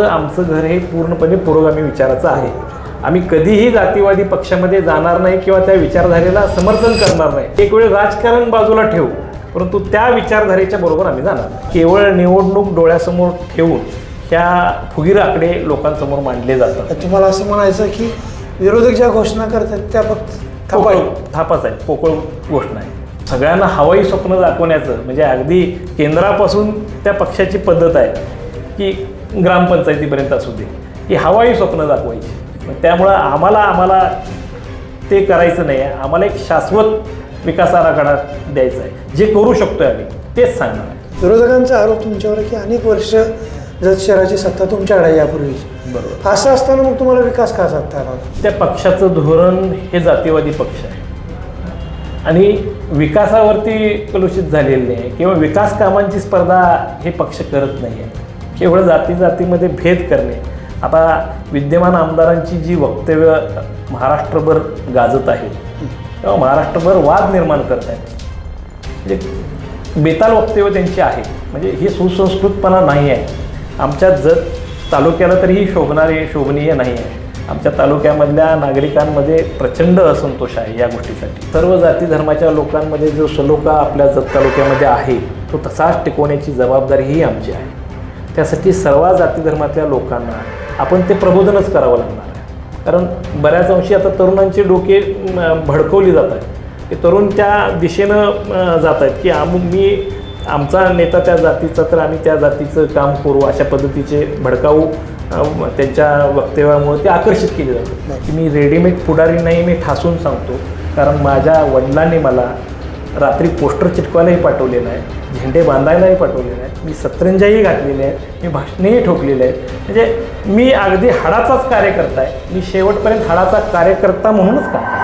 माझं आमचं घर हे पूर्णपणे पुरोगामी विचाराचं आहे. आम्ही कधीही जातीवादी पक्षामध्ये जाणार नाही किंवा त्या विचारधारेला समर्थन करणार नाही. एक वेळ राजकारण बाजूला ठेवू परंतु त्या विचारधारेच्या बरोबर आम्ही जाणार. केवळ निवडणूक डोळ्यासमोर ठेवून ह्या फुगीर आकडे लोकांसमोर मांडले जातात. तुम्हाला असं म्हणायचं की विरोधक ज्या घोषणा करतात त्या फक्त थपाई थापाच आहे पोकळ गोष्ट नाही सगळ्यांना हवाई स्वप्न दाखवण्याचं म्हणजे अगदी केंद्रापासून त्या पक्षाची पद्धत आहे की ग्रामपंचायतीपर्यंत असू दे. की हवाई स्वप्न दाखवायची. मग त्यामुळं आम्हाला आम्हाला ते करायचं नाही. आहे आम्हाला एक शाश्वत विकास आराखडा द्यायचा आहे. जे करू शकतोय आम्ही तेच सांगणार आहे. विरोधकांचा आरोप तुमच्यावर की अनेक वर्ष जत शहराची सत्ता तुमच्याकडे यापूर्वीची. बरोबर. असं असताना मग तुम्हाला विकास का साधता आला? त्या पक्षाचं धोरण हे जातीवादी पक्ष आहे. आणि विकासावरती कलुषित झालेलं नाही. किंवा विकास कामांची स्पर्धा हे पक्ष करत नाही आहे. केवळ जाती जातीमध्ये भेद करणे. आता विद्यमान आमदारांची जी वक्तव्य महाराष्ट्रभर गाजत आहे किंवा महाराष्ट्रभर वाद निर्माण करत आहेत. म्हणजे बेताल वक्तव्य त्यांची आहे म्हणजे ही सुसंस्कृतपणा नाही आहे. आमच्या जत तालुक्याला तरीही शोभणारे शोभनीय नाही आहे. आमच्या तालुक्यामधल्या नागरिकांमध्ये प्रचंड असंतोष आहे या गोष्टीसाठी. सर्व जाती धर्माच्या लोकांमध्ये जो सलोखा आपल्या जत तालुक्यामध्ये आहे तो तसाच टिकवण्याची जबाबदारी ही आमची आहे. त्यासाठी सर्व जाती धर्मातल्या लोकांना आपण ते प्रबोधनच करावं लागणार. आहे कारण बऱ्याच अंशी आता तरुणांचे डोके भडकवली जात आहेत. की तरुण त्या दिशेनं जात आहेत की आम मी आमचा नेता त्या जातीचा तर आम्ही त्या जातीचं काम करू अशा पद्धतीचे भडकाऊ त्यांच्या वक्तव्यामुळे ते आकर्षित केले जातात. की मी रेडीमेड पुढारी नाही मी ठासून सांगतो. कारण माझ्या वडिलांनी मला रात्री पोस्टर चिटकवायलाही पाठवलेलं आहे. झेंडे बांधायलाही पाठवलेले आहेत. मी सतरंजाही घातलेले आहेत. मी भाषणेही ठोकलेले आहेत. म्हणजे मी अगदी हाडाचाच कार्यकर्ता आहे. मी शेवटपर्यंत हाडाचा कार्यकर्ता म्हणूनच काम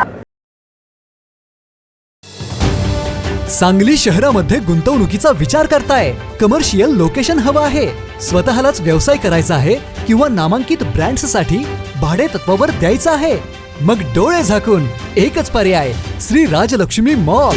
सांगली शहरामध्ये गुंतवणुकीचा विचार करताय. कमर्शियल लोकेशन हवं आहे. स्वतःलाच व्यवसाय करायचा आहे किंवा नामांकित ब्रँड्ससाठी भाडे तत्वावर द्यायचं आहे. मग डोळे झाकून एकच पर्याय. श्री राजलक्ष्मी मॉल.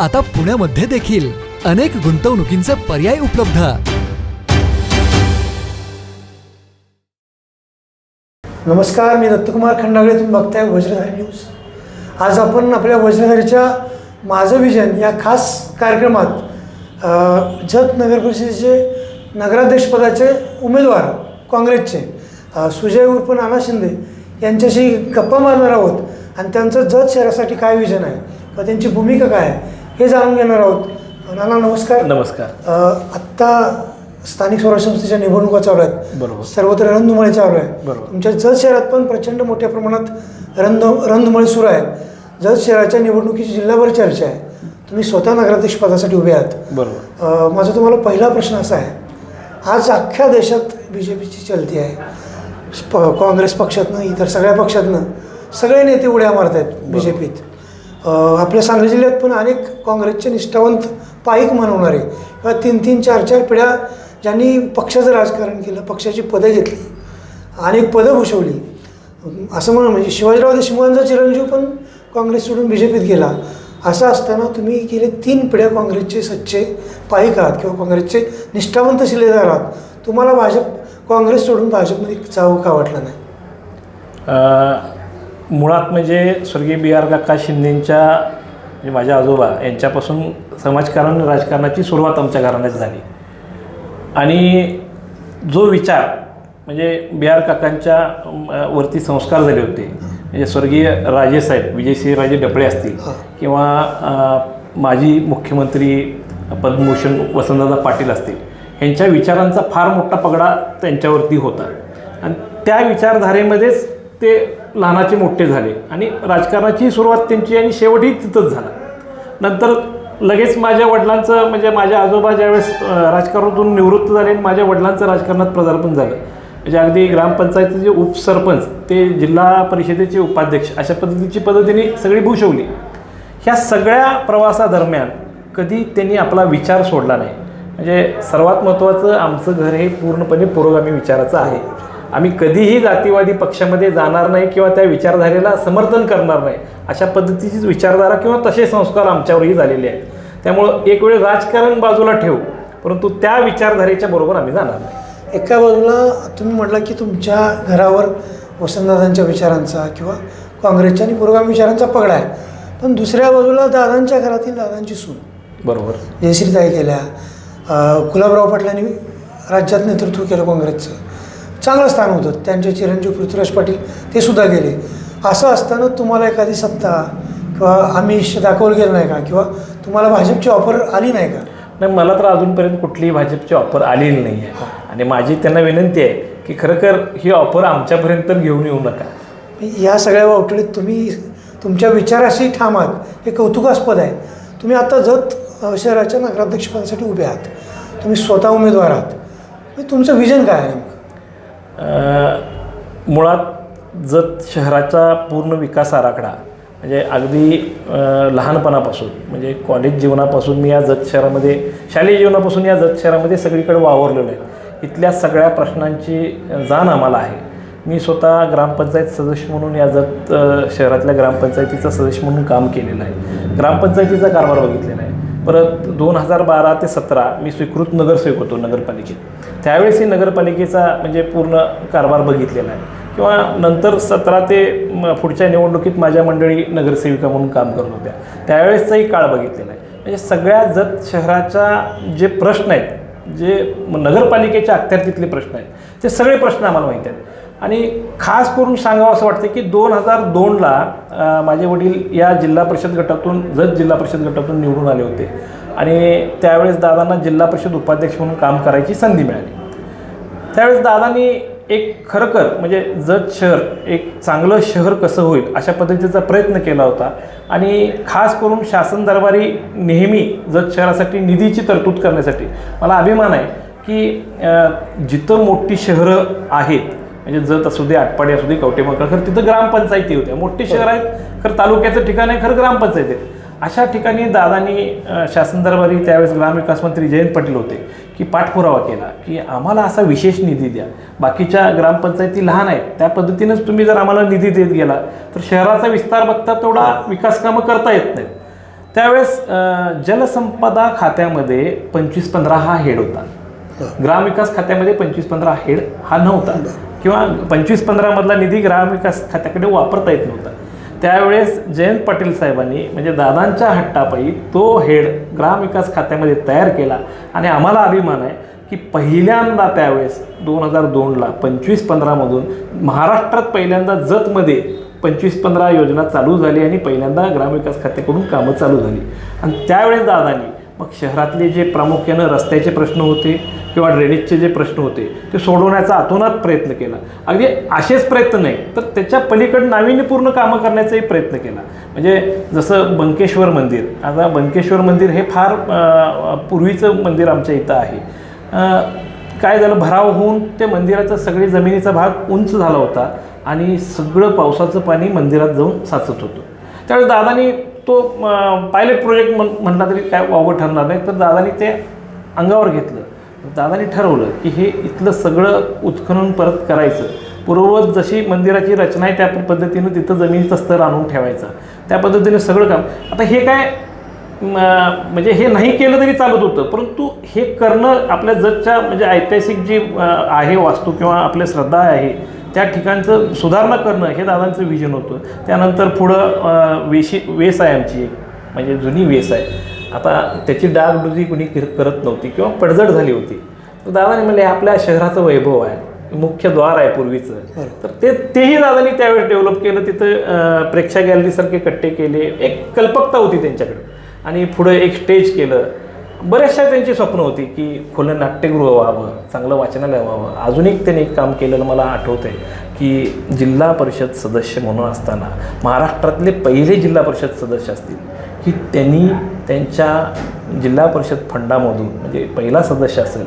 आता पुण्यामध्ये देखील अनेक गुंतवणुकींचे पर्याय उपलब्ध. नमस्कार मी दत्तकुमार खंडागळे तुम्ही बघताय वज्रधारी न्यूज. आज आपण आपल्या वज्रधारीच्या माझं विजन या खास कार्यक्रमात जत नगर परिषदेचे नगराध्यक्षपदाचे उमेदवार काँग्रेसचे सुजय उर्फ नाना शिंदे यांच्याशी गप्पा मारणार आहोत. आणि त्यांचं जत शहरासाठी काय विजन आहे? किंवा त्यांची भूमिका काय आहे? हे जाणून घेणार आहोत. नाना नमस्कार. नमस्कार. आत्ता स्थानिक स्वराज्य संस्थेच्या निवडणुका चालू आहेत. बरोबर. सर्वत्र रणधुमाळी चालू आहे. बरोबर. तुमच्या जत शहरात पण प्रचंड मोठ्या प्रमाणात रणध रणधुमाळी सुरू आहे. जत शहराच्या निवडणुकीची जिल्हाभर चर्चा आहे. तुम्ही स्वतः नगराध्यक्ष पदासाठी उभे आहात. बरोबर. माझा तुम्हाला पहिला प्रश्न असा आहे. आज अख्ख्या देशात बी जे पीची चलती आहे. काँग्रेस पक्षातनं इतर सगळ्या पक्षातनं सगळे नेते उड्या मारत आहेत बी जे पीत आपल्या सांगली जिल्ह्यात पण अनेक काँग्रेसचे निष्ठावंत पाईक म्हणवणारे किंवा तीन तीन चार चार पिढ्या ज्यांनी पक्षाचं राजकारण केलं पक्षाची पदं घेतली अनेक पदं भूषवली. असं म्हणून म्हणजे शिवाजीराव देशमुखांचा चिरंजीव पण काँग्रेस सोडून बी जे पीत गेला. असं असताना तुम्ही गेले तीन पिढ्या काँग्रेसचे सच्चे पाईक आहात किंवा काँग्रेसचे निष्ठावंत शिलेदार आहात. तुम्हाला भाजप काँग्रेस सोडून भाजपमध्ये जावं का वाटलं नाही? मुळात म्हणजे स्वर्गीय बी आर काका शिंदेंच्या म्हणजे माझ्या आजोबा यांच्यापासून समाजकारण राजकारणाची सुरुवात आमच्या घराण्यात झाली. आणि जो विचार म्हणजे बी आर काकांच्या वरती संस्कार झाले होते म्हणजे स्वर्गीय राजेसाहेब विजयसिंह राजे डपळे असतील किंवा माजी मुख्यमंत्री पद्मभूषण वसंतदादा पाटील असतील यांच्या विचारांचा फार मोठा पगडा त्यांच्यावरती होता. आणि त्या विचारधारेमध्येच ते लहानाचे मोठे झाले आणि राजकारणाची सुरुवात त्यांची आणि शेवटही तिथंच झाला. नंतर लगेच माझ्या वडिलांचं म्हणजे माझ्या आजोबा ज्यावेळेस राजकारणातून निवृत्त झाले आणि माझ्या वडिलांचं राजकारणात पदार्पण झालं. म्हणजे अगदी ग्रामपंचायतीचे उपसरपंच ते जिल्हा परिषदेचे उपाध्यक्ष अशा पद्धतीची पद्धतीने सगळी भूषवली. ह्या सगळ्या प्रवासादरम्यान कधी त्यांनी आपला विचार सोडला नाही. म्हणजे सर्वात महत्त्वाचं आमचं घर हे पूर्णपणे पुरोगामी विचाराचं आहे. आम्ही कधीही जातीवादी पक्षामध्ये जाणार नाही किंवा त्या विचारधारेला समर्थन करणार नाही. अशा पद्धतीचीच विचारधारा किंवा तसे संस्कार आमच्यावरही झालेले आहेत. त्यामुळं एक वेळ राजकारण बाजूला ठेवू परंतु त्या विचारधारेच्या बरोबर आम्ही जाणार नाही. एका बाजूला तुम्ही म्हटलं की तुमच्या घरावर वसंतदादांच्या विचारांचा किंवा काँग्रेसच्या आणि पुरोगामी विचारांचा पगडा आहे. पण दुसऱ्या बाजूला दादांच्या घरातील दादांची सून. बरोबर. जयश्रीताई केल्या गुलाबराव पाटलांनी राज्यात नेतृत्व केलं काँग्रेसचं. चांगलं स्थान होतं. त्यांचे चिरंजीव पृथ्वीराज पाटील ते सुद्धा गेले. असं असताना तुम्हाला एखादी सत्ता किंवा आमिष दाखवलं गेलं नाही का? किंवा तुम्हाला भाजपची ऑफर आली नाही का? नाही मला तर अजूनपर्यंत कुठलीही भाजपची ऑफर आलेली नाही आहे. आणि माझी त्यांना विनंती आहे की खरंखर ही ऑफर आमच्यापर्यंत घेऊन येऊ नका. या सगळ्या वावटळीत तुम्ही तुमच्या विचाराशी ठाम आहात हे कौतुकास्पद आहे. तुम्ही आता जत शहराच्या नगराध्यक्षपदासाठी उभे आहात. तुम्ही स्वतः उमेदवार आहात. म्हणजे तुमचं विजन काय आहे? मुळात जत शहराचा पूर्ण विकास आराखडा म्हणजे अगदी लहानपणापासून म्हणजे कॉलेज जीवनापासून मी या जत शहरामध्ये शालेय जीवनापासून या जत शहरामध्ये सगळीकडे वावरलेलो आहे. इथल्या सगळ्या प्रश्नांची जाण आम्हाला आहे. मी स्वतः ग्रामपंचायत सदस्य म्हणून या जत शहरातल्या ग्रामपंचायतीचा सदस्य म्हणून काम केलेलं आहे. ग्रामपंचायतीचा कारभार बघितलेला आहे. परत दोन हजार बारा ते सतरा मी स्वीकृत नगरसेवक होतो नगरपालिकेत. त्यावेळेस ही नगरपालिकेचा म्हणजे पूर्ण कारभार बघितलेला आहे. किंवा नंतर सतरा ते पुढच्या निवडणुकीत माझ्या मंडळी नगरसेविका म्हणून काम करत होत्या. त्यावेळेसचाही काळ बघितलेला आहे. म्हणजे सगळ्या जत शहराच्या जे प्रश्न आहेत जे नगरपालिकेच्या अखत्यारीतले प्रश्न आहेत ते सगळे प्रश्न आम्हाला माहीत आहेत. आणि खास करून सांगावं असं वाटतं की दोन हजार दोनला माझे वडील या जिल्हा परिषद गटातून जत जिल्हा परिषद गटातून निवडून आले होते. आणि त्यावेळेस दादांना जिल्हा परिषद उपाध्यक्ष म्हणून काम करायची संधी मिळाली. त्यावेळेस दादांनी एक खरंखर म्हणजे जत शहर एक चांगलं शहर कसं होईल अशा पद्धतीचा प्रयत्न केला होता. आणि खास करून शासन दरबारी नेहमी जत शहरासाठी निधीची तरतूद करण्यासाठी मला अभिमान आहे की जिथं मोठी शहरं आहेत म्हणजे जत असू दे आटपाडी असू दे कवटेमंगळ खरं तिथं ग्रामपंचायती होत्या. मोठी शहर आहेत खरं तालुक्याचं ठिकाण आहे खरं ग्रामपंचायती आहेत अशा ठिकाणी दादांनी शासन दरबारी त्यावेळेस ग्रामविकास मंत्री जयंत पाटील होते की पाठपुरावा केला की आम्हाला असा विशेष निधी द्या. बाकीच्या ग्रामपंचायती लहान आहेत त्या पद्धतीनंच तुम्ही जर आम्हाला निधी देत गेला तर शहराचा विस्तार बघता तेवढा विकास कामं करता येत नाहीत. त्यावेळेस जलसंपदा खात्यामध्ये पंचवीस पंधरा हा हेड होता. ग्रामविकास खात्यामध्ये पंचवीस पंधरा हेड हा नव्हता. किंवा पंचवीस पंधरामधला निधी ग्रामविकास खात्याकडे वापरता येत नव्हता. त्यावेळेस जयंत पाटील साहेबांनी म्हणजे दादांच्या हट्टापायी तो हेड ग्रामविकास खात्यामध्ये तयार केला. आणि आम्हाला अभिमान आहे की पहिल्यांदा त्यावेळेस दोन हजार दोनला पंचवीस पंधरामधून महाराष्ट्रात पहिल्यांदा जतमध्ये पंचवीस पंधरा योजना चालू झाली आणि पहिल्यांदा ग्रामविकास खात्याकडून कामं चालू झाली. आणि त्यावेळेस दादांनी मग शहरातले जे प्रामुख्यानं रस्त्याचे प्रश्न होते किंवा ड्रेनेजचे जे प्रश्न होते ते सोडवण्याचा अतोनात प्रयत्न केला. अगदी असेच प्रयत्न नाही तर त्याच्या पलीकडे नाविन्यपूर्ण कामं करण्याचाही प्रयत्न केला. म्हणजे जसं बंकेश्वर मंदिर आता बंकेश्वर मंदिर हे फार पूर्वीचं मंदिर आमच्या इथं आहे. काय झालं भराव होऊन ते मंदिराचा सगळी जमिनीचा भाग उंच झाला होता आणि सगळं पावसाचं पाणी मंदिरात जाऊन साचत होतं. त्यावेळेस दादानी तो पायलट प्रोजेक्ट म्हण म्हटला तरी काय वावं ठरणार नाही. तर दादानी ते अंगावर घेतलं. दादानी ठरवलं की हे इथलं सगळं उत्खनन परत करायचं. पूर्ववत जशी मंदिराची रचना आहे त्या पद्धतीनं तिथं जमिनीचा स्तर आणून ठेवायचा. त्या पद्धतीनं सगळं काम. आता हे काय म्हणजे हे नाही केलं तरी चालत होतं. परंतु हे करणं आपल्या जगच्या म्हणजे ऐतिहासिक जी आहे वास्तू किंवा आपल्या श्रद्धा आहे त्या ठिकाणचं सुधारणा करणं हे दादांचं विजन होतं. त्यानंतर पुढं वेशी वेस आहे आमची एक. म्हणजे जुनी वेस आहे. आता त्याची डागडुजी कुणी कर- करत नव्हती किंवा पडझड झाली होती. तर दादाने म्हणले आपल्या शहराचं वैभव आहे. मुख्य द्वार आहे पूर्वीचं. तर ते तेही दादांनी त्यावेळेस डेव्हलप केलं. तिथं प्रेक्षा गॅलरीसारखे कट्टे केले. एक कल्पकता होती त्यांच्याकडे. आणि पुढं एक स्टेज केलं. बऱ्याचशा त्यांची स्वप्न होती की खुलं नाट्यगृह व्हावं चांगलं वाचनालय व्हावं. अजून एक त्यांनी एक काम केलेलं मला आठवत आहे की जिल्हा परिषद सदस्य म्हणून असताना महाराष्ट्रातले पहिले जिल्हा परिषद सदस्य असतील की त्यांनी त्यांच्या जिल्हा परिषद फंडामधून म्हणजे पहिला सदस्य असेल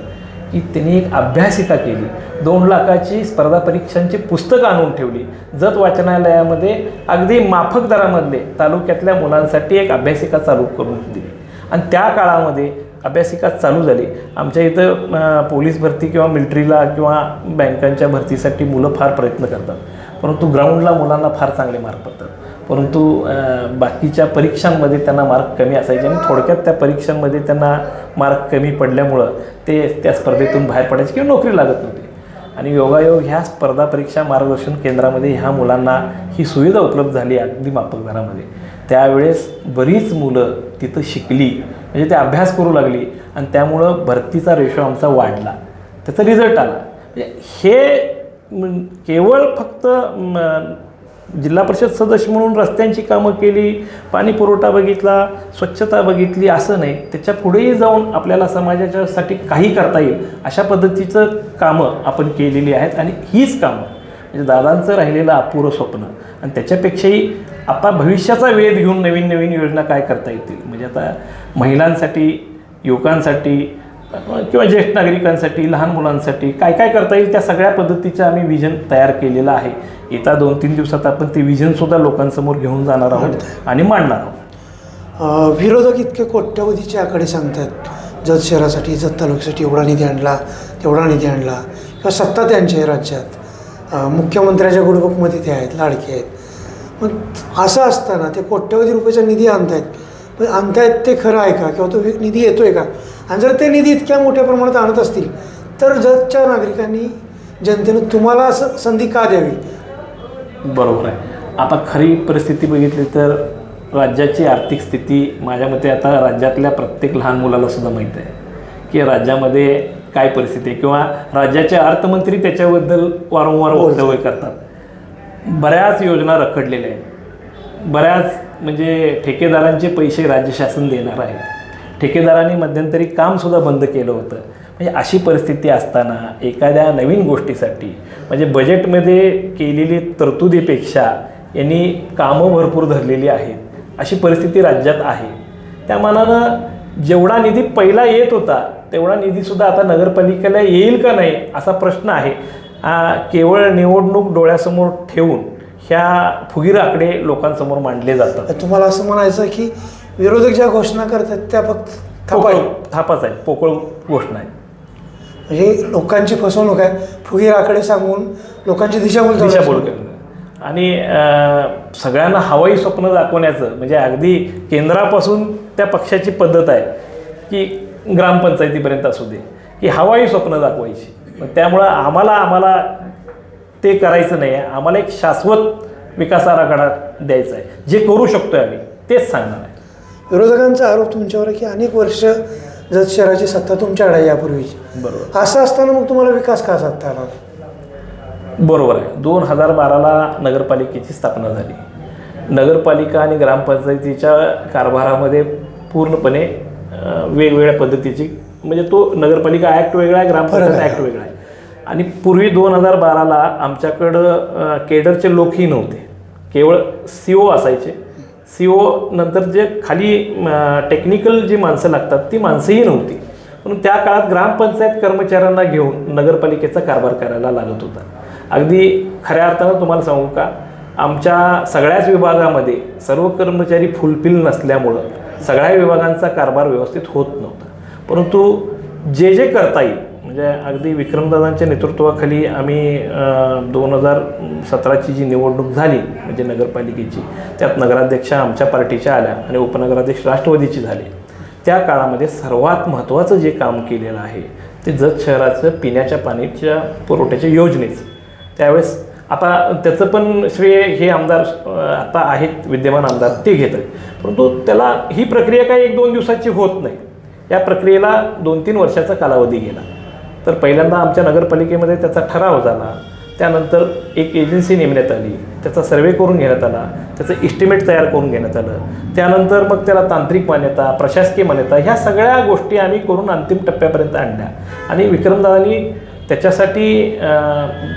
की त्यांनी एक अभ्यासिका केली दोन लाखाची स्पर्धा परीक्षांची पुस्तकं आणून ठेवली. जत वाचनालयामध्ये अगदी माफक दरामधले तालुक्यातल्या मुलांसाठी एक अभ्यासिका चालू करून दिली. आणि त्या काळामध्ये अभ्यासिका चालू झाली. आमच्या इथं पोलीस भरती किंवा मिलिटरीला किंवा बँकांच्या भरतीसाठी मुलं फार प्रयत्न करतात. परंतु ग्राउंडला मुलांना फार चांगले मार्क पडतात. परंतु बाकीच्या परीक्षांमध्ये त्यांना मार्क कमी असायचे आणि थोडक्यात त्या परीक्षांमध्ये त्यांना मार्क कमी पडल्यामुळं ते त्या स्पर्धेतून बाहेर पडायचे किंवा नोकरी लागत नव्हती. आणि योगायोग ह्या स्पर्धा परीक्षा मार्गदर्शन केंद्रामध्ये ह्या मुलांना ही सुविधा उपलब्ध झाली अगदी मापक दरामध्ये त्यावेळेस बरीच मुलं तिथं शिकली म्हणजे ते अभ्यास करू लागली आणि त्यामुळं भरतीचा रेशो आमचा वाढला. त्याचा रिझल्ट आला. म्हणजे हे केवळ फक्त जिल्हा परिषद सदस्य म्हणून रस्त्यांची कामं केली पाणी पुरवठा बघितला स्वच्छता बघितली असं नाही त्याच्या पुढेही जाऊन आपल्याला समाजाच्यासाठी काही करता येईल अशा पद्धतीचं कामं आपण केलेली आहेत आणि हीच कामं. म्हणजे दादांचं राहिलेलं अपुरं स्वप्न. आणि त्याच्यापेक्षाही आता भविष्याचा वेध घेऊन नवीन नवीन योजना काय करता येतील? म्हणजे आता महिलांसाठी युवकांसाठी किंवा ज्येष्ठ नागरिकांसाठी लहान मुलांसाठी काय काय करता येईल? त्या सगळ्या पद्धतीचं आम्ही विजन तयार केलेलं आहे. येत्या दोन तीन दिवसात आपण ते विजनसुद्धा लोकांसमोर घेऊन जाणार आहोत आणि मांडणार आहोत. विरोधक इतके कोट्यवधीचे आकडे सांगतात. जत शहरासाठी जत तालुक्यासाठी एवढा निधी आणला तेवढा निधी आणला. किंवा सत्ता त्यांच्या आहे राज्यात. मुख्यमंत्र्याच्या गुडबुकमध्ये ते आहेत लाडके आहेत. मग असं असताना ते कोट्यवधी रुपयाचा निधी आणतायत. पण आणतायत ते खरं आहे का? किंवा तो निधी येतो आहे का? आणि जर ते निधी इतक्या मोठ्या प्रमाणात आणत असतील तर जगच्या नागरिकांनी जनतेनं तुम्हाला असं संधी का द्यावी? बरोबर आहे. आता खरी परिस्थिती बघितली तर राज्याची आर्थिक स्थिती माझ्या मते आता राज्यातल्या प्रत्येक लहान मुलाला सुद्धा माहीत आहे. की राज्यामध्ये काय परिस्थिती आहे? किंवा राज्याचे अर्थमंत्री त्याच्याबद्दल वारंवार वक्तव्य करतात. बऱ्याच योजना रखडलेल्या आहेत. बऱ्याच म्हणजे ठेकेदारांचे पैसे राज्य शासन देणार आहे. ठेकेदारांनी मध्यंतरी कामसुद्धा बंद केलं होतं. म्हणजे अशी परिस्थिती असताना एखाद्या नवीन गोष्टीसाठी म्हणजे बजेटमध्ये केलेली तरतुदीपेक्षा यांनी कामं भरपूर धरलेली आहेत. अशी परिस्थिती राज्यात आहे. त्या मानानं जेवढा निधी पहिला येत होता तेवढा निधीसुद्धा आता नगरपालिकेला येईल का नाही असा प्रश्न आहे. केवळ निवडणूक डोळ्यासमोर ठेवून ह्या फुगीर आकडे लोकांसमोर मांडले जातात. तुम्हाला असं म्हणायचं की विरोधक ज्या घोषणा करतात त्या फक्त थपाई थापाच आहे पोकळ घोषणा आहे म्हणजे लोकांची फसवणूक आहे. फुगीर आकडे सांगून लोकांची दिशाभूल दिशाभूल. करणं आणि सगळ्यांना हवाई स्वप्न दाखवण्याचं म्हणजे अगदी केंद्रापासून त्या पक्षाची पद्धत आहे की ग्रामपंचायतीपर्यंत असू दे की हवाई स्वप्न दाखवायची. मग त्यामुळं आम्हाला आम्हाला ते करायचं नाही आहे. आम्हाला एक शाश्वत विकास आराखडा द्यायचा आहे. जे करू शकतो आम्ही तेच सांगणार आहे. विरोधकांचा आरोप तुमच्यावर आहे की अनेक वर्ष जत शहराची सत्ता तुमच्याकडे आहे यापूर्वीची. बरोबर. असं असताना मग तुम्हाला विकास का साधता आला? बरोबर आहे. दोन हजार बाराला नगरपालिकेची स्थापना झाली. नगरपालिका आणि ग्रामपंचायतीच्या कारभारामध्ये पूर्णपणे वेगवेगळ्या पद्धतीची म्हणजे तो नगरपालिका ॲक्ट वेगळा आहे ग्रामपंचायत. ॲक्ट वेगळा आहे. आणि पूर्वी दोन हजार बाराला आमच्याकडं केडरचे लोकही नव्हते. केवळ सी ओ असायचे. सी ओ नंतर जे खाली टेक्निकल जी माणसं लागतात ती माणसंही नव्हती. म्हणून त्या काळात ग्रामपंचायत कर्मचाऱ्यांना घेऊन नगरपालिकेचा कारभार करायला लागत होता. अगदी खऱ्या अर्थानं तुम्हाला सांगू का? आमच्या सगळ्याच विभागामध्ये सर्व कर्मचारी फुलफिल नसल्यामुळं सगळ्या विभागांचा कारभार व्यवस्थित होत नव्हता. परंतु जे जे करता येईल म्हणजे अगदी विक्रमदादांच्या नेतृत्वाखाली आम्ही दोन हजार सतराची जी निवडणूक झाली म्हणजे नगरपालिकेची त्यात नगराध्यक्षा आमच्या पार्टीच्या आल्या आणि उपनगराध्यक्ष राष्ट्रवादीची झाली. त्या काळामध्ये सर्वात महत्त्वाचं जे काम केलेलं आहे ते जत शहराचं पिण्याच्या पाण्याच्या पुरवठ्याच्या योजनेचं. त्यावेळेस आता त्याचं पण श्रेय हे आमदार आता आहेत विद्यमान आमदार ते घेत आहेत परंतु त्याला ही प्रक्रिया काही एक दोन दिवसाची होत नाही. या प्रक्रियेला दोन तीन वर्षाचा कालावधी गेला. तर पहिल्यांदा आमच्या नगरपालिकेमध्ये त्याचा ठराव झाला. त्यानंतर एक एजन्सी नेमण्यात आली. त्याचा सर्वे करून घेण्यात आला. त्याचं इस्टिमेट तयार करून घेण्यात आलं. त्यानंतर मग त्याला तांत्रिक मान्यता प्रशासकीय मान्यता ह्या सगळ्या गोष्टी आम्ही करून अंतिम टप्प्यापर्यंत आणल्या. आणि विक्रमदादांनी त्याच्यासाठी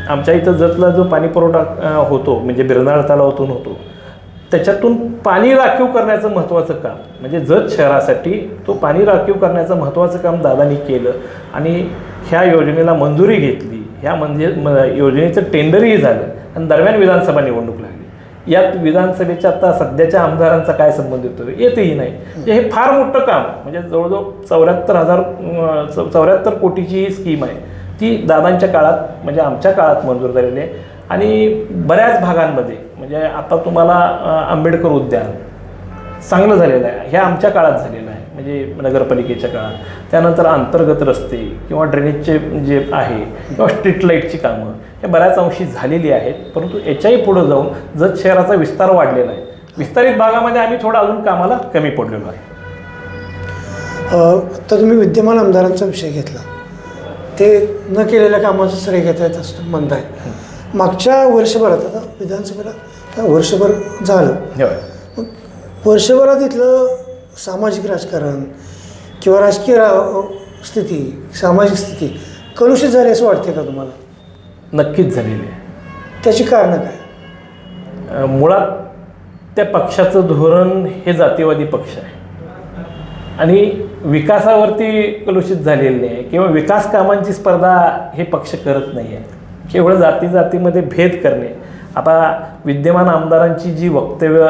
आमच्या इथं जतला जो पाणी पुरवठा होतो म्हणजे बिरनाळ तलावातून होतो त्याच्यातून पाणी राखीव करण्याचं महत्त्वाचं काम म्हणजे जत शहरासाठी तो पाणी राखीव करण्याचं महत्त्वाचं काम दादानी केलं आणि ह्या योजनेला मंजुरी घेतली. ह्या म्हणजे योजनेचं टेंडरही झालं आणि दरम्यान विधानसभा निवडणूक लागली. यात विधानसभेच्या आता सध्याच्या आमदारांचा काय संबंध येतो येतही नाही. म्हणजे हे फार मोठं काम म्हणजे जवळजवळ चौऱ्याहत्तर हजार चौऱ्याहत्तर कोटीची ही स्कीम आहे. ती दादांच्या काळात म्हणजे आमच्या काळात मंजूर झालेली आहे. आणि बऱ्याच भागांमध्ये म्हणजे आता तुम्हाला आंबेडकर उद्यान चांगलं झालेलं आहे. हे आमच्या काळात झालेलं आहे. म्हणजे नगरपालिकेच्या काळात. त्यानंतर अंतर्गत रस्ते किंवा ड्रेनेजचे जे आहे किंवा स्ट्रीट लाईटची कामं हे बऱ्याच अंशी झालेली आहेत. परंतु याच्याही पुढं जाऊन जत शहराचा विस्तार वाढलेला आहे. विस्तारित भागामध्ये आम्ही थोडं अजून कामाला कमी पडलेलो आहे. तर तुम्ही विद्यमान आमदारांचा विषय घेतला. ते न केलेल्या कामाचं श्रेय घेत आहेत असं म्हणताय मागच्या वर्षभरात आता विधानसभेला वर्षभर झालं. मग वर्षभरात इथलं सामाजिक राजकारण किंवा राजकीय रा स्थिती सामाजिक स्थिती कलुषित झाली असं वाटते का तुम्हाला? नक्कीच झालेली आहे. त्याची कारणं काय? मुळात त्या पक्षाचं धोरण हे जातीवादी पक्ष आहे. आणि विकासावरती कलुषित झालेलं नाही किंवा विकास कामांची स्पर्धा हे पक्ष करत नाही आहे. केवळ जाती जातीमध्ये भेद करणे. आता विद्यमान आमदारांची जी वक्तव्य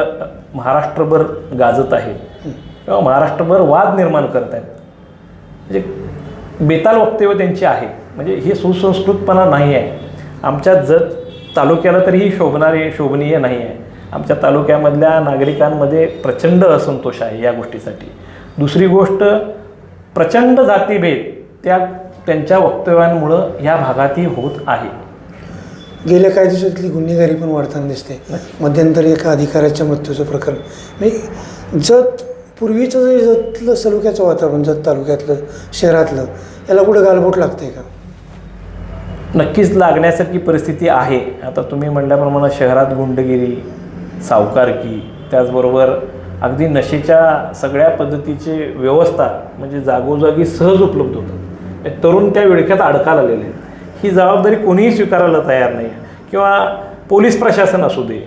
महाराष्ट्रभर गाजत आहे किंवा महाराष्ट्रभर वाद निर्माण करत आहेत म्हणजे बेताल वक्तव्य त्यांची आहे. म्हणजे हे सुसंस्कृतपणा नाही आहे. आमच्या जत तालुक्याला तरी ही शोभणारे शोभनीय नाही आहे. आमच्या तालुक्यामधल्या नागरिकांमध्ये प्रचंड असंतोष आहे या गोष्टीसाठी. दुसरी गोष्ट प्रचंड जातीभेद त्या त्यांच्या वक्तव्यांमुळं ह्या भागातही होत आहे. गेल्या काही दिवसातली गुन्हेगारी पण वाढताना दिसते. मध्यंतरी एका अधिकाऱ्याच्या मृत्यूचं प्रकरण. म्हणजे जत पूर्वीचं जे जतलं तालुक्याचं वातावरण जत तालुक्यातलं शहरातलं याला कुठं गालबोट लागतंय का? नक्कीच लागण्यासारखी परिस्थिती आहे. आता तुम्ही म्हणल्याप्रमाणे शहरात गुंडगिरी सावकारकी त्याचबरोबर अगदी नशेच्या सगळ्या पद्धतीचे व्यवस्था म्हणजे जागोजागी सहज उपलब्ध होतात. हे तरुण त्या विळख्यात अडकायला आलेले आहेत. ही जबाबदारी कोणीही स्वीकारायला तयार नाही. किंवा पोलीस प्रशासन असू दे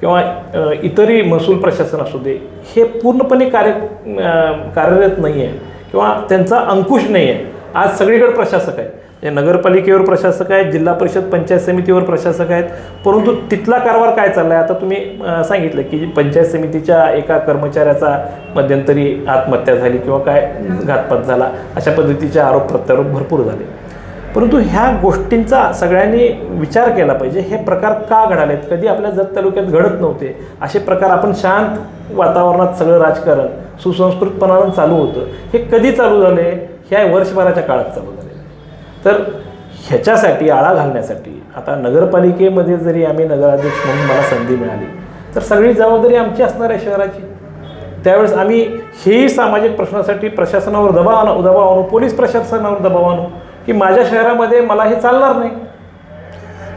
किंवा इतरही महसूल प्रशासन असू दे हे पूर्णपणे कार्य कार्यरत नाही आहे किंवा त्यांचा अंकुश नाही आहे आज सगळीकडे प्रशासक आहेत. म्हणजे नगरपालिकेवर प्रशासक आहेत जिल्हा परिषद पंचायत समितीवर प्रशासक आहेत. परंतु तिथला कारभार काय चालला आहे आता तुम्ही सांगितलं की पंचायत समितीच्या एका कर्मचाऱ्याचा मध्यंतरी आत्महत्या झाली किंवा काय घातपात झाला. अशा पद्धतीचे आरोप प्रत्यारोप भरपूर झाले. परंतु ह्या गोष्टींचा सगळ्यांनी विचार केला पाहिजे. हे प्रकार का घडालेत? कधी आपल्या जत तालुक्यात घडत नव्हते. असे प्रकार आपण शांत वातावरणात सगळं राजकारण सुसंस्कृतपणानं चालू होतं. हे कधी चालू झाले? ह्या वर्षभराच्या काळात चालू झाले. तर ह्याच्यासाठी आळा घालण्यासाठी आता नगरपालिकेमध्ये जरी आम्ही नगराध्यक्ष म्हणून मला संधी मिळाली तर सगळी जबाबदारी आमची असणार आहे शहराची. त्यावेळेस आम्ही हेही सामाजिक प्रश्नासाठी प्रशासनावर दबाव आणू दबाव आणू पोलीस प्रशासनावर दबाव आणू. की माझ्या शहरामध्ये मला हे चालणार नाही.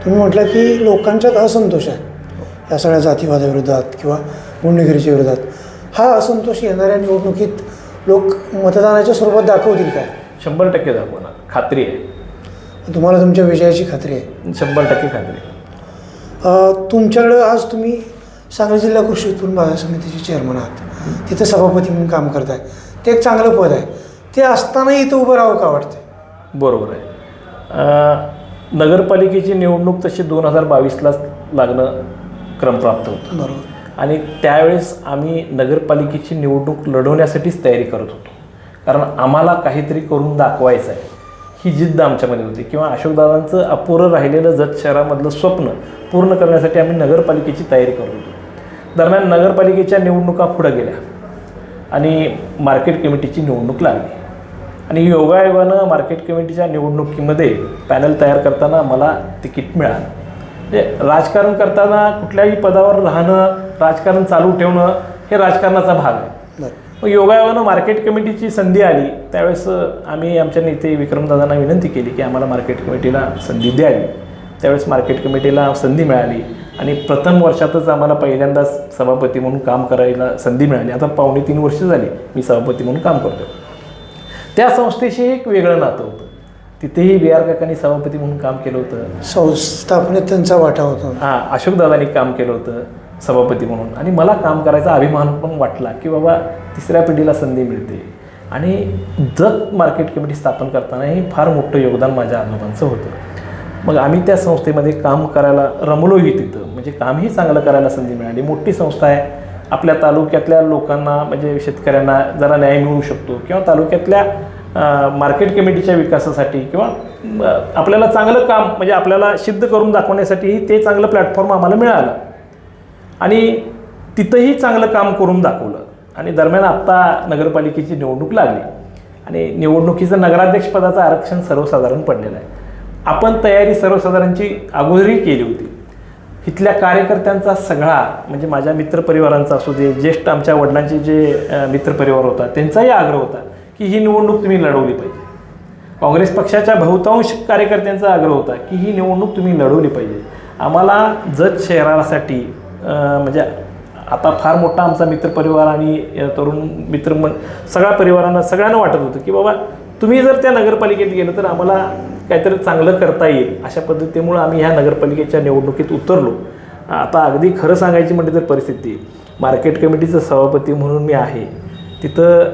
तुम्ही म्हटलं की लोकांच्यात असंतोष आहे. या सगळ्या जातीवादाविरोधात किंवा गुंडगिरीच्या विरोधात. हा असंतोष येणाऱ्या निवडणुकीत लोक मतदानाच्या स्वरूपात दाखवतील काय? शंभर टक्के दाखवणार. खात्री आहे. तुम्हाला तुमच्या विजयाची खात्री आहे. शंभर टक्के खात्री आहे. तुमच्याकडं आज तुम्ही सांगली जिल्हा कृषी उत्पन्न बाजार समितीचे चेअरमन आहात. तिथं सभापती म्हणून काम करताय. ते एक चांगलं पद आहे. ते असतानाही इथं उभं राहावं का वाटतं बरोबर आहे. नगरपालिकेची निवडणूक तशी दोन हजार बावीसलाच लागणं क्रमप्राप्त होतं. बरोबर. आणि त्यावेळेस आम्ही नगरपालिकेची निवडणूक लढवण्यासाठीच तयारी करत होतो. कारण आम्हाला काहीतरी करून दाखवायचं आहे. ही जिद्द आमच्यामध्ये होती. किंवा अशोकदादांचं अपुरं राहिलेलं जत शहरामधलं स्वप्न पूर्ण करण्यासाठी आम्ही नगरपालिकेची तयारी करत होतो. दरम्यान नगरपालिकेच्या निवडणुका पुढं गेल्या. आणि मार्केट कमिटीची निवडणूक लागली. आणि योगायोगानं मार्केट कमिटीच्या निवडणुकीमध्ये पॅनल तयार करताना मला तिकीट मिळालं. म्हणजे राजकारण करताना कुठल्याही पदावर राहणं राजकारण चालू ठेवणं हे राजकारणाचा भाग आहे. मग योगायोगानं मार्केट कमिटीची संधी आली त्यावेळेस आम्ही आमच्या नेते विक्रमदादांना विनंती केली की आम्हाला मार्केट कमिटीला संधी द्यावी. त्यावेळेस मार्केट कमिटीला संधी मिळाली आणि प्रथम वर्षातच आम्हाला पहिल्यांदाच सभापती म्हणून काम करायला संधी मिळाली. आता पावणे तीन वर्ष झाली मी सभापती म्हणून काम करतो त्या संस्थेशी एक वेगळं नातं होतं. तिथेही बी आर काकांनी सभापती म्हणून काम केलं होतं. संस्थापनेत त्यांचा वाटा होता. हां अशोकदादांनी काम केलं होतं सभापती म्हणून. आणि मला काम करायचा अभिमान पण वाटला की बाबा तिसऱ्या पिढीला संधी मिळते. आणि जत मार्केट कमिटी स्थापन करताना हे फार मोठं योगदान माझ्या आजोबांचं होतं. मग आम्ही त्या संस्थेमध्ये काम करायला रमलोही तिथं. म्हणजे कामही चांगलं करायला संधी मिळाली. मोठी संस्था आहे. आपल्या तालुक्यातल्या लोकांना म्हणजे शेतकऱ्यांना जरा न्याय मिळू शकतो. किंवा तालुक्यातल्या मार्केट कमिटीच्या विकासासाठी किंवा आपल्याला चांगलं काम म्हणजे आपल्याला सिद्ध करून दाखवण्यासाठीही ते चांगलं प्लॅटफॉर्म आम्हाला मिळालं. आणि तिथंही चांगलं काम करून दाखवलं. आणि दरम्यान आत्ता नगरपालिकेची निवडणूक लागली. आणि निवडणुकीचं नगराध्यक्षपदाचं आरक्षण सर्वसाधारण पडलेलं आहे. आपण तयारी सर्वसाधारणची अगोदरही केली होती. इथल्या कार्यकर्त्यांचा सगळा म्हणजे माझ्या मित्रपरिवारांचा असू दे ज्येष्ठ आमच्या वडिलांचे जे मित्रपरिवार होता त्यांचाही आग्रह होता की ही निवडणूक तुम्ही लढवली पाहिजे. काँग्रेस पक्षाच्या बहुतांश कार्यकर्त्यांचा आग्रह होता की ही निवडणूक तुम्ही लढवली पाहिजे. आम्हाला जत शहरासाठी म्हणजे आता फार मोठा आमचा मित्रपरिवार आणि तरुण मित्र मन सगळ्या परिवारांना सगळ्यांना वाटत होतं की बाबा तुम्ही जर त्या नगरपालिकेत गेलं तर आम्हाला काहीतरी चांगलं करता येईल. अशा पद्धतीमुळं आम्ही ह्या नगरपालिकेच्या निवडणुकीत उतरलो. आता अगदी खरं सांगायची म्हणजे तर परिस्थिती मार्केट कमिटीचं सभापती म्हणून मी आहे. तिथं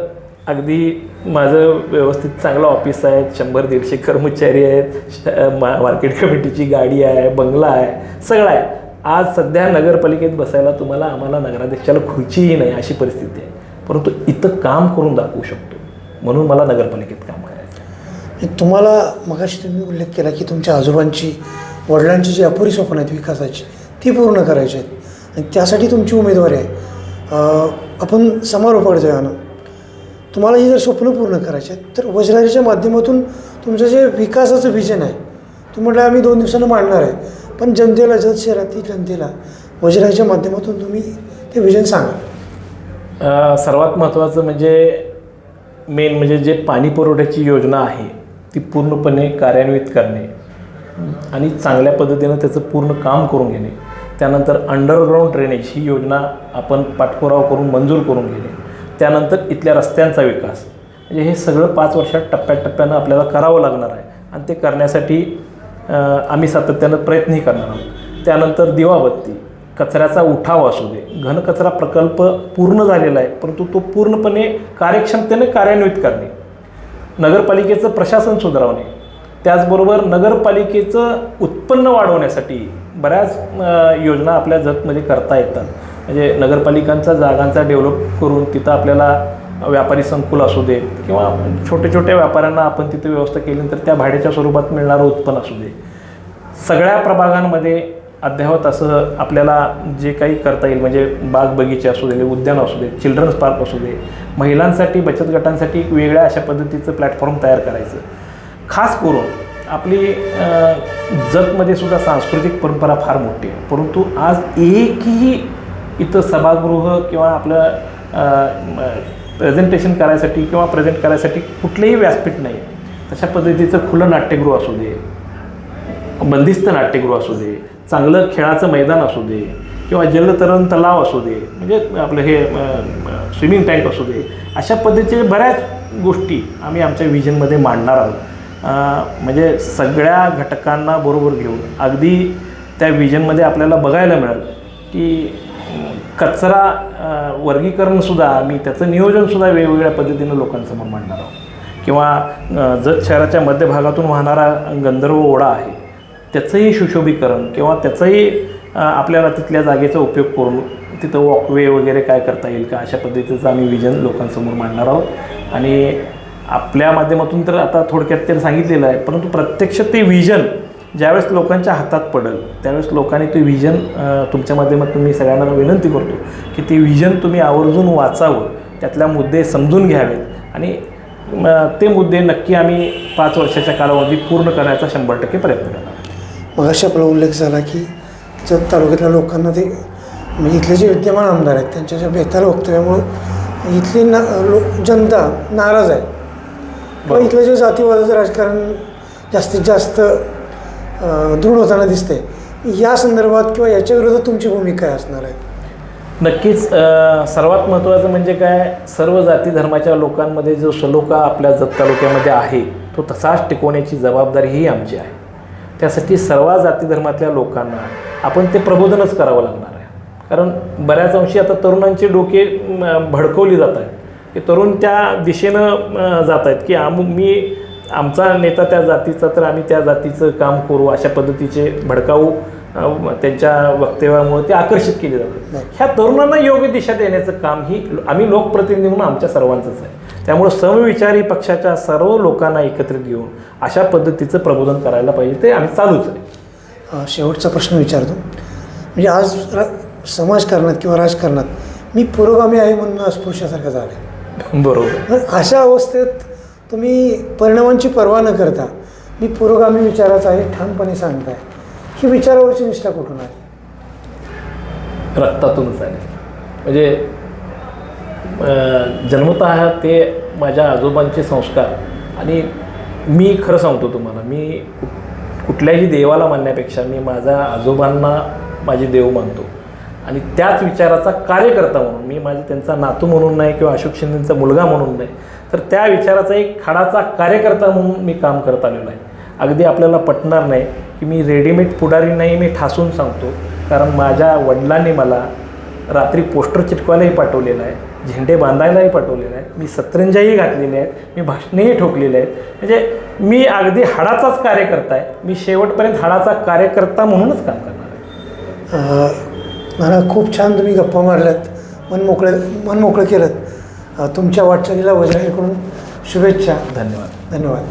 अगदी माझं व्यवस्थित चांगलं ऑफिस आहे शंभर दीडशे कर्मचारी आहेत श- मा मार्केट कमिटीची गाडी आहे बंगला आहे सगळं आहे. आज सध्या नगरपालिकेत बसायला तुम्हाला आम्हाला नगराध्यक्षाला खुर्चीही नाही अशी परिस्थिती आहे. परंतु इथं काम करून दाखवू शकतो. म्हणून मला नगरपालिकेत काम करायचं आहे. तुम्हाला मगाशी तुम्ही उल्लेख केला की तुमच्या आजोबांची वडिलांची जी अपुरी स्वप्न आहेत विकासाची ती पूर्ण करायची आहेत. आणि त्यासाठी तुमची उमेदवारी आहे. आपण समारोपाकडे जाऊया ना तुम्हाला ही जर स्वप्न पूर्ण करायची आहेत तर वज्रारीच्या माध्यमातून तुमचं जे विकासाचं व्हिजन आहे तुम्ही म्हटलं आम्ही दोन दिवसानं मांडणार आहे पण जनतेला जत शहरातील जनतेला वज्रारीच्या माध्यमातून तुम्ही ते व्हिजन सांगा. सर्वात महत्त्वाचं म्हणजे मेन म्हणजे जे पाणी पुरवठ्याची योजना आहे ती पूर्णपणे कार्यान्वित करणे आणि चांगल्या पद्धतीनं त्याचं पूर्ण काम करून घेणे. त्यानंतर अंडरग्राऊंड ड्रेनेज ही योजना आपण पाठपुरावा करून मंजूर करून घेणे. त्यानंतर इथल्या रस्त्यांचा विकास. म्हणजे हे सगळं पाच वर्षात टप्प्याटप्प्यानं आपल्याला करावं लागणार आहे आणि ते करण्यासाठी आम्ही सातत्यानं प्रयत्नही करणार आहोत. त्यानंतर दिवाबत्ती. कचऱ्याचा उठाव असू दे. घनकचरा प्रकल्प पूर्ण झालेला आहे परंतु तो पूर्णपणे कार्यक्षमतेने कार्यान्वित करणे. नगरपालिकेचं प्रशासन सुधारवणे. त्याचबरोबर नगरपालिकेचं उत्पन्न वाढवण्यासाठी बऱ्याच योजना आपल्या जतमध्ये करता येतात. म्हणजे नगरपालिकांचा जागांचा डेव्हलप करून तिथं आपल्याला व्यापारी संकुल असू दे किंवा छोट्या छोट्या व्यापाऱ्यांना आपण तिथे व्यवस्था केली तर त्या भाड्याच्या स्वरूपात मिळणारं उत्पन्न असू दे. सगळ्या प्रभागांमध्ये अद्ययावत असं आपल्याला जे काही करता येईल म्हणजे बाग बगीचे असू दे उद्यान असू दे चिल्ड्रन्स पार्क असू दे महिलांसाठी बचत गटांसाठी एक वेगळ्या अशा पद्धतीचं प्लॅटफॉर्म तयार करायचं. खास करून आपली जगमध्ये सुद्धा सांस्कृतिक परंपरा फार मोठी आहे. परंतु आज एकही इथं सभागृह किंवा आपलं प्रेझेंटेशन करायसाठी किंवा प्रेझेंट करायसाठी कुठलंही व्यासपीठ नाही. तशा पद्धतीचं खुलं नाट्यगृह असू दे बंदिस्त नाट्यगृह असू दे चांगलं खेळाचं मैदान असू दे किंवा जलतरण तलाव असू दे म्हणजे आपलं हे स्विमिंग टँक असू दे अशा पद्धतीचे बऱ्याच गोष्टी आम्ही आमच्या विजनमध्ये मांडणार आहोत. म्हणजे सगळ्या घटकांना बरोबर घेऊन अगदी त्या विजनमध्ये आपल्याला बघायला मिळेल की कचरा वर्गीकरणसुद्धा आम्ही त्याचं नियोजनसुद्धा वेगवेगळ्या पद्धतीनं लोकांसमोर मांडणार आहोत. किंवा जत शहराच्या मध्यभागातून वाहणारा गंधर्व ओढा आहे त्याचंही सुशोभीकरण किंवा त्याचंही आपल्याला तिथल्या जागेचा उपयोग करून तिथं वॉकवे वगैरे काय करता येईल का? अशा पद्धतीचं आम्ही विजन लोकांसमोर मांडणार आहोत. आणि आपल्या माध्यमातून तर आता थोडक्यात तर सांगितलेलं आहे परंतु प्रत्यक्ष ते विजन ज्यावेळेस लोकांच्या हातात पडेल त्यावेळेस लोकांनी ते विजन तुमच्या माध्यमातून मी सगळ्यांना विनंती करतो की ते विजन तुम्ही आवर्जून वाचावं त्यातल्या मुद्दे समजून घ्यावेत. आणि ते मुद्दे नक्की आम्ही पाच वर्षाच्या कालावधीत पूर्ण करण्याचा शंभर टक्के प्रयत्न करणार मगाशी आपला उल्लेख झाला की जत तालुक्यातल्या लोकांना ते म्हणजे इथले जे विद्यमान आमदार आहेत त्यांच्या ज्या बेताल वक्तव्यामुळं इथली ना लो जनता नाराज आहे. बरोबर. इथलं जे जातीवादाचं राजकारण जास्तीत जास्त दृढ होताना दिसते या संदर्भात किंवा याच्या विरोधात तुमची भूमिका काय असणार आहे? नक्कीच सर्वात महत्त्वाचं म्हणजे काय सर्व जाती धर्माच्या लोकांमध्ये जो सलोखा आपल्या जत तालुक्यामध्ये आहे तो तसाच टिकवण्याची जबाबदारी ही आमची आहे. त्यासाठी सर्व जाती धर्मातल्या लोकांना आपण ते प्रबोधनच करावं लागणार आहे. कारण बऱ्याच अंशी आता तरुणांचे डोके भडकवली जात आहेत. की तरुण त्या दिशेनं जात आहेत की आम मी आमचा नेता त्या जातीचा तर आम्ही त्या जातीचं काम करू अशा पद्धतीचे भडकाऊ अ, त्यांच्या वक्तव्यामुळे ते आकर्षित केले जातात. ह्या तरुणांना योग्य दिशा देण्याचं काम ही आम्ही लोकप्रतिनिधी म्हणून आमच्या सर्वांचंच आहे. त्यामुळे समविचारी पक्षाच्या सर्व लोकांना एकत्रित घेऊन अशा पद्धतीचं प्रबोधन करायला पाहिजे ते आम्ही चालूच आहे. शेवटचा प्रश्न विचारतो. म्हणजे आज रा समाजकारणात किंवा राजकारणात मी पुरोगामी आहे म्हणून अस्पृश्यासारखं झालं आहे बरोबर अशा अवस्थेत तुम्ही परिणामांची पर्वा न करता मी पुरोगामी विचाराचा आहे ठामपणे सांगताय. ही विचारावरची निष्ठा कुठून आली? रक्तातूनच आले. म्हणजे जन्मतः ते माझ्या आजोबांचे संस्कार. आणि मी खरं सांगतो तुम्हाला मी कुठल्याही देवाला मानण्यापेक्षा मी माझ्या आजोबांना माझे देव मानतो. आणि त्याच विचाराचा कार्यकर्ता म्हणून मी माझे त्यांचा नातू म्हणून नाही किंवा अशोक शिंदेचा मुलगा म्हणून नाही तर त्या विचाराचा एक खाडाचा कार्यकर्ता म्हणून मी काम करत आलेलो आहे. अगदी आपल्याला पटणार नाही की मी रेडीमेड पुढारी नाही मी ठासून सांगतो. कारण माझ्या वडिलांनी मला रात्री पोस्टर चिटकवायलाही पाठवलेलं आहे झेंडे बांधायलाही पाठवलेले आहेत मी सतरंजाही घातलेले आहेत. मी भाषणेही ठोकलेले आहेत. म्हणजे मी अगदी हाडाचाच कार्यकर्ता आहे मी शेवटपर्यंत हाडाचा कार्यकर्ता म्हणूनच काम करणार आहे. मला खूप छान तुम्ही गप्पा मारल्यात. मन मोकळे मन मोकळं केलं तुमच्या वाटचालीला वज्राईकडून शुभेच्छा. धन्यवाद. धन्यवाद.